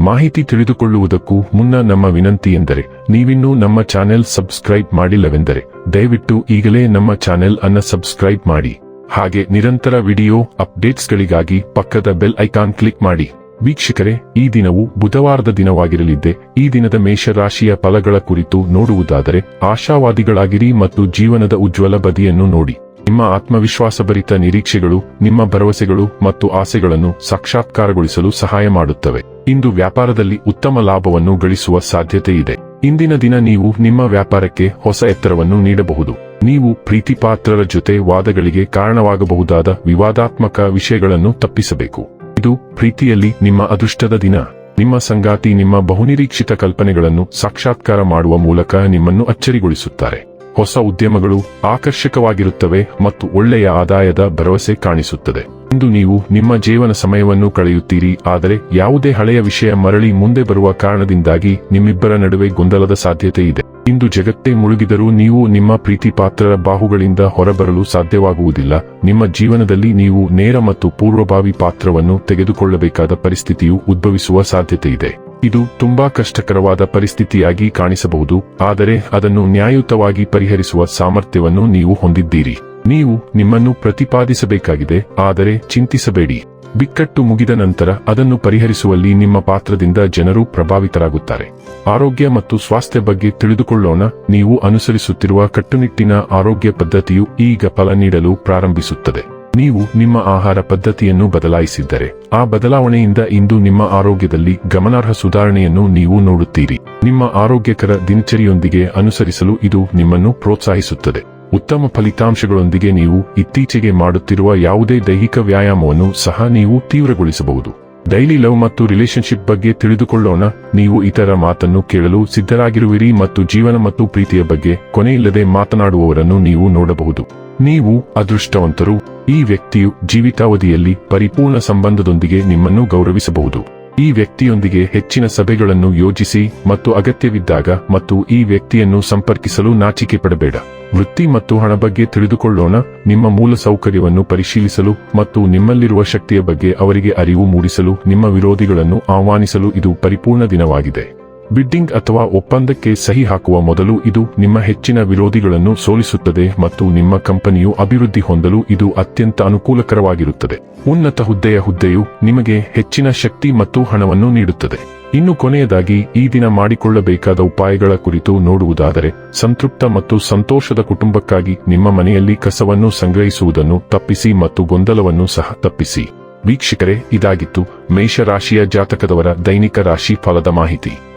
ಮಾಹಿತಿ ತಿಳಿದುಕೊಳ್ಳುವುದಕ್ಕೂ ಮುನ್ನ ನಮ್ಮ ವಿನಂತಿ ಎಂದರೆ, ನೀವಿನ್ನೂ ನಮ್ಮ ಚಾನೆಲ್ ಸಬ್ಸ್ಕ್ರೈಬ್ ಮಾಡಿಲ್ಲವೆಂದರೆ, ದಯವಿಟ್ಟು ಈಗಲೇ ನಮ್ಮ ಚಾನೆಲ್ ಅನ್ನ ಸಬ್ಸ್ಕ್ರೈಬ್ ಮಾಡಿ. ಹಾಗೆ ನಿರಂತರ ವಿಡಿಯೋ ಅಪ್ಡೇಟ್ಸ್ಗಳಿಗಾಗಿ ಪಕ್ಕದ ಬೆಲ್ ಐಕಾನ್ ಕ್ಲಿಕ್ ಮಾಡಿ. ವೀಕ್ಷಕರೇ, ಈ ದಿನವು ಬುಧವಾರದ ದಿನವಾಗಿರಲಿದ್ದೆ. ಈ ದಿನದ ಮೇಷರಾಶಿಯ ಫಲಗಳ ಕುರಿತು ನೋಡುವುದಾದರೆ, ಆಶಾವಾದಿಗಳಾಗಿರಿ ಮತ್ತು ಜೀವನದ ಉಜ್ವಲ ಬದಿಯನ್ನು ನೋಡಿ. ನಿಮ್ಮ ಆತ್ಮವಿಶ್ವಾಸಭರಿತ ನಿರೀಕ್ಷೆಗಳು, ನಿಮ್ಮ ಭರವಸೆಗಳು ಮತ್ತು ಆಸೆಗಳನ್ನು ಸಾಕ್ಷಾತ್ಕಾರಗೊಳಿಸಲು ಸಹಾಯ ಮಾಡುತ್ತವೆ. ಇಂದು ವ್ಯಾಪಾರದಲ್ಲಿ ಉತ್ತಮ ಲಾಭವನ್ನು ಗಳಿಸುವ ಸಾಧ್ಯತೆ ಇದೆ. ಇಂದಿನ ದಿನ ನೀವು ನಿಮ್ಮ ವ್ಯಾಪಾರಕ್ಕೆ ಹೊಸ ಎತ್ತರವನ್ನು ನೀಡಬಹುದು. ನೀವು ಪ್ರೀತಿಪಾತ್ರರ ಜೊತೆ ವಾದಗಳಿಗೆ ಕಾರಣವಾಗಬಹುದಾದ ವಿವಾದಾತ್ಮಕ ವಿಷಯಗಳನ್ನು ತಪ್ಪಿಸಬೇಕು. ಇದು ಪ್ರೀತಿಯಲ್ಲಿ ನಿಮ್ಮ ಅದೃಷ್ಟದ ದಿನ. ನಿಮ್ಮ ಸಂಗಾತಿ ನಿಮ್ಮ ಬಹುನಿರೀಕ್ಷಿತ ಕಲ್ಪನೆಗಳನ್ನು ಸಾಕ್ಷಾತ್ಕಾರ ಮಾಡುವ ಮೂಲಕ ನಿಮ್ಮನ್ನು ಅಚ್ಚರಿಗೊಳಿಸುತ್ತಾರೆ. ಹೊಸ ಉದ್ಯಮಗಳು ಆಕರ್ಷಕವಾಗಿರುತ್ತವೆ ಮತ್ತು ಒಳ್ಳೆಯ ಆದಾಯದ ಭರವಸೆ ಕಾಣಿಸುತ್ತದೆ. ಇಂದು ನೀವು ನಿಮ್ಮ ಜೀವನ ಸಮಯವನ್ನು ಕಳೆಯುತ್ತೀರಿ, ಆದರೆ ಯಾವುದೇ ಹಳೆಯ ವಿಷಯ ಮರಳಿ ಮುಂದೆ ಬರುವ ಕಾರಣದಿಂದಾಗಿ ನಿಮ್ಮಿಬ್ಬರ ನಡುವೆ ಗೊಂದಲದ ಸಾಧ್ಯತೆ ಇದೆ. ಇಂದು ಜಗತ್ತೇ ಮುಳುಗಿದರೂ ನೀವು ನಿಮ್ಮ ಪ್ರೀತಿಪಾತ್ರರ ಬಾಹುಗಳಿಂದ ಹೊರಬರಲು ಸಾಧ್ಯವಾಗುವುದಿಲ್ಲ. ನಿಮ್ಮ ಜೀವನದಲ್ಲಿ ನೀವು ನೇರ ಮತ್ತು ಪೂರ್ವಭಾವಿ ಪಾತ್ರವನ್ನು ತೆಗೆದುಕೊಳ್ಳಬೇಕಾದ ಪರಿಸ್ಥಿತಿಯು ಉದ್ಭವಿಸುವ ಸಾಧ್ಯತೆ ಇದೆ. ಇದು ತುಂಬಾ ಕಷ್ಟಕರವಾದ ಪರಿಸ್ಥಿತಿಯಾಗಿ ಕಾಣಿಸಬಹುದು, ಆದರೆ ಅದನ್ನು ನ್ಯಾಯಯುತವಾಗಿ ಪರಿಹರಿಸುವ ಸಾಮರ್ಥ್ಯವನ್ನು ನೀವು ಹೊಂದಿದ್ದೀರಿ. ನೀವು ನಿಮ್ಮನ್ನು ಪ್ರತಿಪಾದಿಸಬೇಕಾಗಿದೆ, ಆದರೆ ಚಿಂತಿಸಬೇಡಿ. ಬಿಕ್ಕಟ್ಟು ಮುಗಿದ ನಂತರ ಅದನ್ನು ಪರಿಹರಿಸುವಲ್ಲಿ ನಿಮ್ಮ ಪಾತ್ರದಿಂದ ಜನರು ಪ್ರಭಾವಿತರಾಗುತ್ತಾರೆ. ಆರೋಗ್ಯ ಮತ್ತು ಸ್ವಾಸ್ಥ್ಯ ಬಗ್ಗೆ ತಿಳಿದುಕೊಳ್ಳೋಣ, ನೀವು ಅನುಸರಿಸುತ್ತಿರುವ ಕಟ್ಟುನಿಟ್ಟಿನ ಆರೋಗ್ಯ ಪದ್ಧತಿಯು ಈಗ ಫಲ ನೀಡಲು ಪ್ರಾರಂಭಿಸುತ್ತದೆ. ನೀವು ನಿಮ್ಮ ಆಹಾರ ಪದ್ಧತಿಯನ್ನು ಬದಲಾಯಿಸಿದ್ದರೆ, ಆ ಬದಲಾವಣೆಯಿಂದ ಇಂದು ನಿಮ್ಮ ಆರೋಗ್ಯದಲ್ಲಿ ಗಮನಾರ್ಹ ಸುಧಾರಣೆಯನ್ನು ನೀವು ನೋಡುತ್ತೀರಿ. ನಿಮ್ಮ ಆರೋಗ್ಯಕರ ದಿನಚರಿಯೊಂದಿಗೆ ಅನುಸರಿಸಲು ಇದು ನಿಮ್ಮನ್ನು ಪ್ರೋತ್ಸಾಹಿಸುತ್ತದೆ. ಉತ್ತಮ ಫಲಿತಾಂಶಗಳೊಂದಿಗೆ ನೀವು ಇತ್ತೀಚೆಗೆ ಮಾಡುತ್ತಿರುವ ಯಾವುದೇ ದೈಹಿಕ ವ್ಯಾಯಾಮವನ್ನು ಸಹ ನೀವು ತೀವ್ರಗೊಳಿಸಬಹುದು. ಡೈಲಿ ಲವ್ ಮತ್ತು ರಿಲೇಶನ್ಶಿಪ್ ಬಗ್ಗೆ ತಿಳಿದುಕೊಳ್ಳೋಣ. ನೀವು ಇತರ ಮಾತನ್ನು ಕೇಳಲು ಸಿದ್ಧರಾಗಿರುವಿರಿ ಮತ್ತು ಜೀವನ ಮತ್ತು ಪ್ರೀತಿಯ ಬಗ್ಗೆ ಕೊನೆಯಿಲ್ಲದೆ ಮಾತನಾಡುವವರನ್ನು ನೀವು ನೋಡಬಹುದು. ನೀವು ಅದೃಷ್ಟವಂತರು. ಈ ವ್ಯಕ್ತಿಯು ಜೀವಿತಾವಧಿಯಲ್ಲಿ ಪರಿಪೂರ್ಣ ಸಂಬಂಧದೊಂದಿಗೆ ನಿಮ್ಮನ್ನು ಗೌರವಿಸಬಹುದು. ಈ ವ್ಯಕ್ತಿಯೊಂದಿಗೆ ಹೆಚ್ಚಿನ ಸಭೆಗಳನ್ನು ಯೋಜಿಸಿ ಮತ್ತು ಅಗತ್ಯವಿದ್ದಾಗ ಮತ್ತು ಈ ವ್ಯಕ್ತಿಯನ್ನು ಸಂಪರ್ಕಿಸಲು ನಾಚಿಕೆ ಪಡಬೇಡ. ವೃತ್ತಿ ಮತ್ತು ಹಣ ಬಗ್ಗೆ ತಿಳಿದುಕೊಳ್ಳೋಣ, ನಿಮ್ಮ ಮೂಲ ಸೌಕರ್ಯವನ್ನು ಪರಿಶೀಲಿಸಲು ಮತ್ತು ನಿಮ್ಮಲ್ಲಿರುವ ಶಕ್ತಿಯ ಬಗ್ಗೆ ಅವರಿಗೆ ಅರಿವು ಮೂಡಿಸಲು ನಿಮ್ಮ ವಿರೋಧಿಗಳನ್ನು ಆಹ್ವಾನಿಸಲು ಇದು ಪರಿಪೂರ್ಣ ದಿನವಾಗಿದೆ. ಬಿಡ್ಡಿಂಗ್ ಅಥವಾ ಒಪ್ಪಂದಕ್ಕೆ ಸಹಿ ಹಾಕುವ ಮೊದಲು ಇದು ನಿಮ್ಮ ಹೆಚ್ಚಿನ ವಿರೋಧಿಗಳನ್ನು ಸೋಲಿಸುತ್ತದೆ ಮತ್ತು ನಿಮ್ಮ ಕಂಪನಿಯು ಅಭಿವೃದ್ಧಿ ಹೊಂದಲು ಇದು ಅತ್ಯಂತ ಅನುಕೂಲಕರವಾಗಿರುತ್ತದೆ. ಉನ್ನತ ಹುದ್ದೆಯ ಹುದ್ದೆಯು ನಿಮಗೆ ಹೆಚ್ಚಿನ ಶಕ್ತಿ ಮತ್ತು ಹಣವನ್ನು ನೀಡುತ್ತದೆ. ಇನ್ನು ಕೊನೆಯದಾಗಿ, ಈ ದಿನ ಮಾಡಿಕೊಳ್ಳಬೇಕಾದ ಉಪಾಯಗಳ ಕುರಿತು ನೋಡುವುದಾದರೆ, ಸಂತೃಪ್ತ ಮತ್ತು ಸಂತೋಷದ ಕುಟುಂಬಕ್ಕಾಗಿ ನಿಮ್ಮ ಮನೆಯಲ್ಲಿ ಕಸವನ್ನು ಸಂಗ್ರಹಿಸುವುದನ್ನು ತಪ್ಪಿಸಿ ಮತ್ತು ಗೊಂದಲವನ್ನು ಸಹ ತಪ್ಪಿಸಿ. ವೀಕ್ಷಕರೇ, ಇದಾಗಿತ್ತು ಮೇಷರಾಶಿಯ ಜಾತಕದವರ ದೈನಿಕ ರಾಶಿ ಫಲದ ಮಾಹಿತಿ.